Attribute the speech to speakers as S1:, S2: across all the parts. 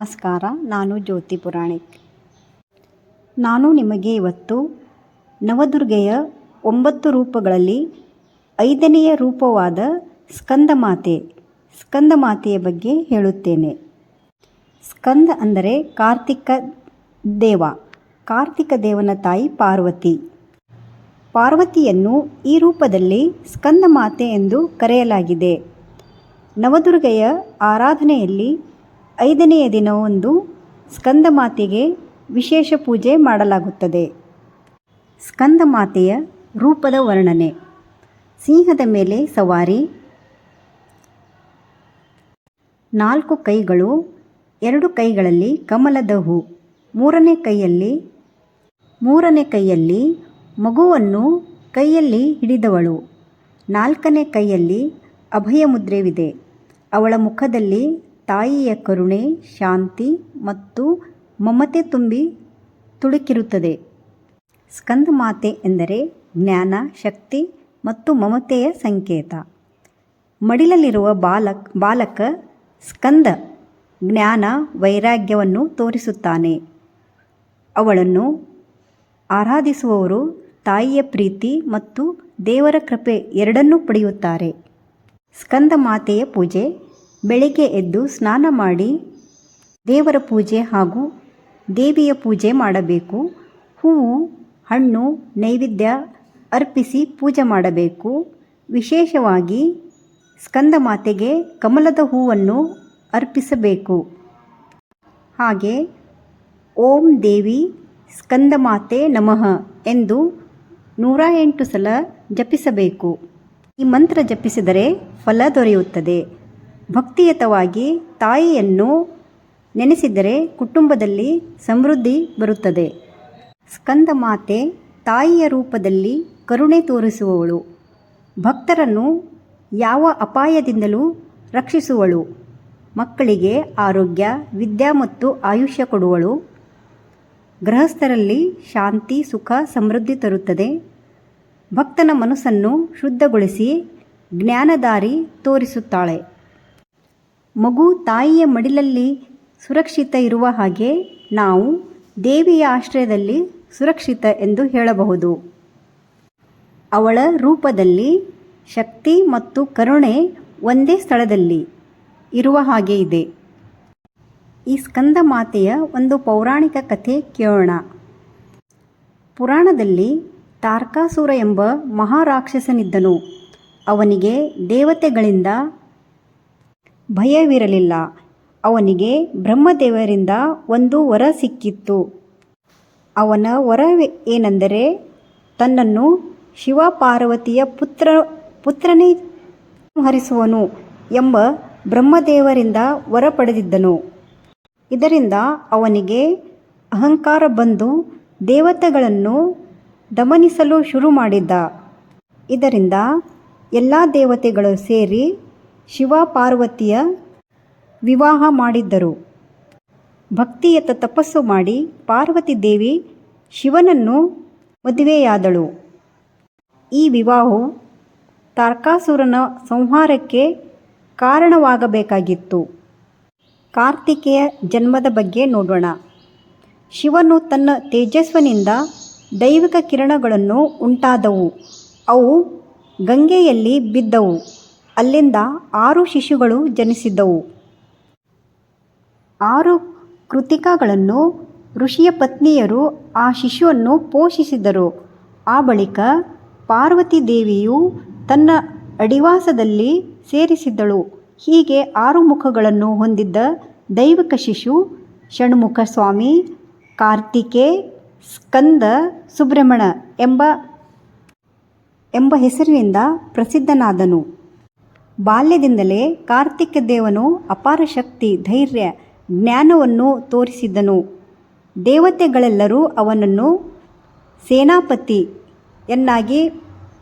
S1: ನಮಸ್ಕಾರ, ನಾನು ಜ್ಯೋತಿ ಪುರಾಣಿಕ್. ನಾನು ನಿಮಗೆ ಇವತ್ತು ನವದುರ್ಗೆಯ ಒಂಬತ್ತು ರೂಪಗಳಲ್ಲಿ ಐದನೆಯ ರೂಪವಾದ ಸ್ಕಂದಮಾತೆ, ಸ್ಕಂದಮಾತೆಯ ಬಗ್ಗೆ ಹೇಳುತ್ತೇನೆ. ಸ್ಕಂದ ಅಂದರೆ ಕಾರ್ತಿಕ ದೇವ, ಕಾರ್ತಿಕ ದೇವನ ತಾಯಿ ಪಾರ್ವತಿ. ಪಾರ್ವತಿಯನ್ನು ಈ ರೂಪದಲ್ಲಿ ಸ್ಕಂದಮಾತೆ ಎಂದು ಕರೆಯಲಾಗಿದೆ. ನವದುರ್ಗೆಯ ಆರಾಧನೆಯಲ್ಲಿ ಐದನೆಯ ದಿನವೊಂದು ಸ್ಕಂದಮಾತೆಗೆ ವಿಶೇಷ ಪೂಜೆ ಮಾಡಲಾಗುತ್ತದೆ. ಸ್ಕಂದಮಾತೆಯ ರೂಪದ ವರ್ಣನೆ. ಸಿಂಹದ ಮೇಲೆ ಸವಾರಿ. ನಾಲ್ಕು ಕೈಗಳು, ಎರಡು ಕೈಗಳಲ್ಲಿ ಕಮಲದ ಹೂ ಮೂರನೇ ಕೈಯಲ್ಲಿ ಮೂರನೇ ಕೈಯಲ್ಲಿ ಮಗುವನ್ನು ಕೈಯಲ್ಲಿ ಹಿಡಿದವಳು. ನಾಲ್ಕನೇ ಕೈಯಲ್ಲಿ ಅಭಯ ಮುದ್ರೆವಿದೆ ಅವಳ ಮುಖದಲ್ಲಿ ತಾಯಿಯ ಕರುಣೆ, ಶಾಂತಿ ಮತ್ತು ಮಮತೆ ತುಂಬಿ ತುಳುಕಿರುತ್ತದೆ. ಸ್ಕಂದಮಾತೆ ಎಂದರೆ ಜ್ಞಾನ, ಶಕ್ತಿ ಮತ್ತು ಮಮತೆಯ ಸಂಕೇತ. ಮಡಿಲಲ್ಲಿರುವ ಬಾಲಕ್, ಬಾಲಕ ಸ್ಕಂದ ಜ್ಞಾನ, ವೈರಾಗ್ಯವನ್ನು ತೋರಿಸುತ್ತಾನೆ. ಅವಳನ್ನು ಆರಾಧಿಸುವವರು ತಾಯಿಯ ಪ್ರೀತಿ ಮತ್ತು ದೇವರ ಕೃಪೆ ಎರಡನ್ನೂ ಪಡೆಯುತ್ತಾರೆ. ಸ್ಕಂದ ಮಾತೆಯ ಪೂಜೆ ಬೆಳಿಗ್ಗೆ ಎದ್ದು ಸ್ನಾನ ಮಾಡಿ ದೇವರ ಪೂಜೆ ಹಾಗೂ ದೇವಿಯ ಪೂಜೆ ಮಾಡಬೇಕು. ಹೂವು, ಹಣ್ಣು, ನೈವೇದ್ಯ ಅರ್ಪಿಸಿ ಪೂಜೆ ಮಾಡಬೇಕು. ವಿಶೇಷವಾಗಿ ಸ್ಕಂದ ಮಾತೆಗೆ ಕಮಲದ ಹೂವನ್ನು ಅರ್ಪಿಸಬೇಕು. ಹಾಗೆ ಓಂ ದೇವಿ ಸ್ಕಂದ ಮಾತೆ ನಮಃ ಎಂದು ನೂರ ಎಂಟು ಸಲ ಜಪಿಸಬೇಕು. ಈ ಮಂತ್ರ ಜಪಿಸಿದರೆ ಫಲ ದೊರೆಯುತ್ತದೆ. ಭಕ್ತಿಯುತವಾಗಿ ತಾಯಿಯನ್ನು ನೆನೆಸಿದರೆ ಕುಟುಂಬದಲ್ಲಿ ಸಮೃದ್ಧಿ ಬರುತ್ತದೆ. ಸ್ಕಂದ ಮಾತೆ ತಾಯಿಯ ರೂಪದಲ್ಲಿ ಕರುಣೆ ತೋರಿಸುವವಳು. ಭಕ್ತರನ್ನು ಯಾವ ಅಪಾಯದಿಂದಲೂ ರಕ್ಷಿಸುವಳು. ಮಕ್ಕಳಿಗೆ ಆರೋಗ್ಯ, ವಿದ್ಯಾ ಮತ್ತು ಆಯುಷ್ಯ ಕೊಡುವಳು. ಗೃಹಸ್ಥರಲ್ಲಿ ಶಾಂತಿ, ಸುಖ, ಸಮೃದ್ಧಿ ತರುತ್ತದೆ. ಭಕ್ತನ ಮನಸ್ಸನ್ನು ಶುದ್ಧಗೊಳಿಸಿ ಜ್ಞಾನದಾರಿ ತೋರಿಸುತ್ತಾಳೆ. ಮಗು ತಾಯಿಯ ಮಡಿಲಲ್ಲಿ ಸುರಕ್ಷಿತ ಇರುವ ಹಾಗೆ ನಾವು ದೇವಿಯ ಆಶ್ರಯದಲ್ಲಿ ಸುರಕ್ಷಿತ ಎಂದು ಹೇಳಬಹುದು. ಅವಳ ರೂಪದಲ್ಲಿ ಶಕ್ತಿ ಮತ್ತು ಕರುಣೆ ಒಂದೇ ಸ್ಥಳದಲ್ಲಿ ಇರುವ ಹಾಗೆ ಇದೆ. ಈ ಸ್ಕಂದ ಮಾತೆಯ ಒಂದು ಪೌರಾಣಿಕ ಕಥೆ ಕೇಳೋಣ. ಪುರಾಣದಲ್ಲಿ ತಾರ್ಕಾಸುರ ಎಂಬ ಮಹಾರಾಕ್ಷಸನಿದ್ದನು. ಅವನಿಗೆ ದೇವತೆಗಳಿಂದ ಭಯವಿರಲಿಲ್ಲ. ಅವನಿಗೆ ಬ್ರಹ್ಮದೇವರಿಂದ ಒಂದು ವರ ಸಿಕ್ಕಿತ್ತು. ಅವನ ವರ ಏನೆಂದರೆ, ತನ್ನನ್ನು ಶಿವಪಾರ್ವತಿಯ ಪುತ್ರ, ಪುತ್ರನೇ ಹರಿಸುವನು ಎಂಬ ಬ್ರಹ್ಮದೇವರಿಂದ ವರ ಪಡೆದಿದ್ದನು. ಇದರಿಂದ ಅವನಿಗೆ ಅಹಂಕಾರ ಬಂದು ದೇವತೆಗಳನ್ನು ದಮನಿಸಲು ಶುರು ಮಾಡಿದ್ದ. ಇದರಿಂದ ಎಲ್ಲ ದೇವತೆಗಳು ಸೇರಿ ಶಿವ ಪಾರ್ವತಿಯ ವಿವಾಹ ಮಾಡಿದ್ದರು. ಭಕ್ತಿಯತ್ತ ತಪಸ್ಸು ಮಾಡಿ ಪಾರ್ವತಿ ದೇವಿ ಶಿವನನ್ನು ಮದುವೆಯಾದಳು. ಈ ವಿವಾಹವು ತಾರ್ಕಾಸುರನ ಸಂಹಾರಕ್ಕೆ ಕಾರಣವಾಗಬೇಕಾಗಿತ್ತು. ಕಾರ್ತಿಕೆಯ ಜನ್ಮದ ಬಗ್ಗೆ ನೋಡೋಣ. ಶಿವನು ತನ್ನ ತೇಜಸ್ವನಿಂದ ದೈವಿಕ ಕಿರಣಗಳನ್ನು ಉಂಟಾದವು. ಅವು ಗಂಗೆಯಲ್ಲಿ ಬಿದ್ದವು. ಅಲ್ಲಿಂದ ಆರು ಶಿಶುಗಳು ಜನಿಸಿದ್ದವು. ಆರು ಕೃತಿಕಗಳನ್ನು ಋಷಿಯ ಪತ್ನಿಯರು ಆ ಶಿಶುವನ್ನು ಪೋಷಿಸಿದರು. ಆ ಬಳಿಕ ಪಾರ್ವತಿ ದೇವಿಯು ತನ್ನ ಅಡಿವಾಸದಲ್ಲಿ ಸೇರಿಸಿದ್ದಳು. ಹೀಗೆ ಆರು ಮುಖಗಳನ್ನು ಹೊಂದಿದ್ದ ದೈವಿಕ ಶಿಶು ಷಣ್ಮುಖ ಸ್ವಾಮಿ ಕಾರ್ತಿಕೆ, ಸ್ಕಂದ ಸುಬ್ರಹ್ಮಣ ಎಂಬ ಎಂಬ ಹೆಸರಿನಿಂದ ಪ್ರಸಿದ್ಧನಾದನು. ಬಾಲ್ಯದಿಂದಲೇ ಕಾರ್ತಿಕ ದೇವನು ಅಪಾರ ಶಕ್ತಿ, ಧೈರ್ಯ, ಜ್ಞಾನವನ್ನು ತೋರಿಸಿದ್ದನು. ದೇವತೆಗಳೆಲ್ಲರೂ ಅವನನ್ನು ಸೇನಾಪತಿ ಎನ್ನಾಗಿ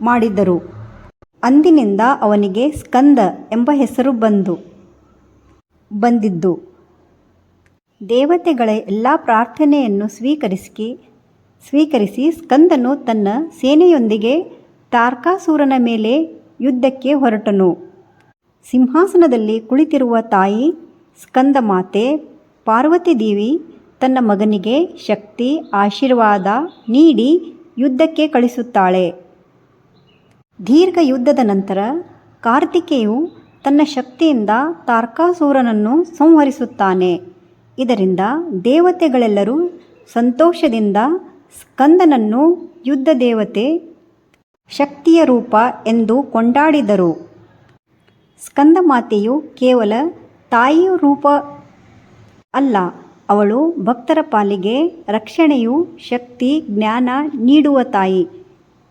S1: ಮಾಡಿದ್ದರು ಅಂದಿನಿಂದ ಅವನಿಗೆ ಸ್ಕಂದ ಎಂಬ ಹೆಸರು ಬಂದು, ಬಂದಿದ್ದು. ದೇವತೆಗಳ ಎಲ್ಲ ಪ್ರಾರ್ಥನೆಯನ್ನು ಸ್ವೀಕರಿಸಿ ಸ್ವೀಕರಿಸಿ ಸ್ಕಂದನು ತನ್ನ ಸೇನೆಯೊಂದಿಗೆ ತಾರ್ಕಾಸೂರನ ಮೇಲೆ ಯುದ್ಧಕ್ಕೆ ಹೊರಟನು. ಸಿಂಹಾಸನದಲ್ಲಿ ಕುಳಿತಿರುವ ತಾಯಿ ಸ್ಕಂದ ಮಾತೆ ಪಾರ್ವತಿ ದೇವಿ ತನ್ನ ಮಗನಿಗೆ ಶಕ್ತಿ, ಆಶೀರ್ವಾದ ನೀಡಿ ಯುದ್ಧಕ್ಕೆ ಕಳಿಸುತ್ತಾಳೆ. ದೀರ್ಘ ಯುದ್ಧದ ನಂತರ ಕಾರ್ತಿಕೇಯು ತನ್ನ ಶಕ್ತಿಯಿಂದ ತಾರ್ಕಾಸುರನನ್ನು ಸಂಹರಿಸುತ್ತಾನೆ. ಇದರಿಂದ ದೇವತೆಗಳೆಲ್ಲರೂ ಸಂತೋಷದಿಂದ ಸ್ಕಂದನನ್ನು ಯುದ್ಧ ದೇವತೆ ಶಕ್ತಿಯ ರೂಪ ಎಂದು ಕೊಂಡಾಡಿದರು. ಸ್ಕಂದಮಾತೆಯು ಕೇವಲ ತಾಯಿಯ ರೂಪ ಅಲ್ಲ, ಅವಳು ಭಕ್ತರ ಪಾಲಿಗೆ ರಕ್ಷಣೆಯು ಶಕ್ತಿ, ಜ್ಞಾನ ನೀಡುವ ತಾಯಿ.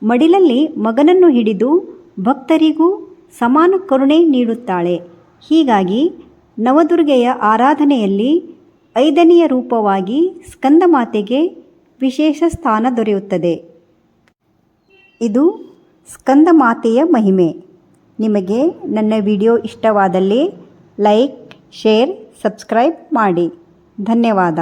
S1: ಮಡಿಲಲ್ಲಿ ಮಗನನ್ನು ಹಿಡಿದು ಭಕ್ತರಿಗೂ ಸಮಾನ ಕರುಣೆ ನೀಡುತ್ತಾಳೆ. ಹೀಗಾಗಿ ನವದುರ್ಗೆಯ ಆರಾಧನೆಯಲ್ಲಿ ಐದನೆಯ ರೂಪವಾಗಿ ಸ್ಕಂದಮಾತೆಗೆ ವಿಶೇಷ ಸ್ಥಾನ ದೊರೆಯುತ್ತದೆ. ಇದು ಸ್ಕಂದಮಾತೆಯ ಮಹಿಮೆ. ನಿಮಗೆ ನನ್ನ ವಿಡಿಯೋ ಇಷ್ಟವಾದಲ್ಲಿ ಲೈಕ್ ಶೇರ್ ಸಬ್ಸ್ಕ್ರೈಬ್ ಮಾಡಿ. ಧನ್ಯವಾದ.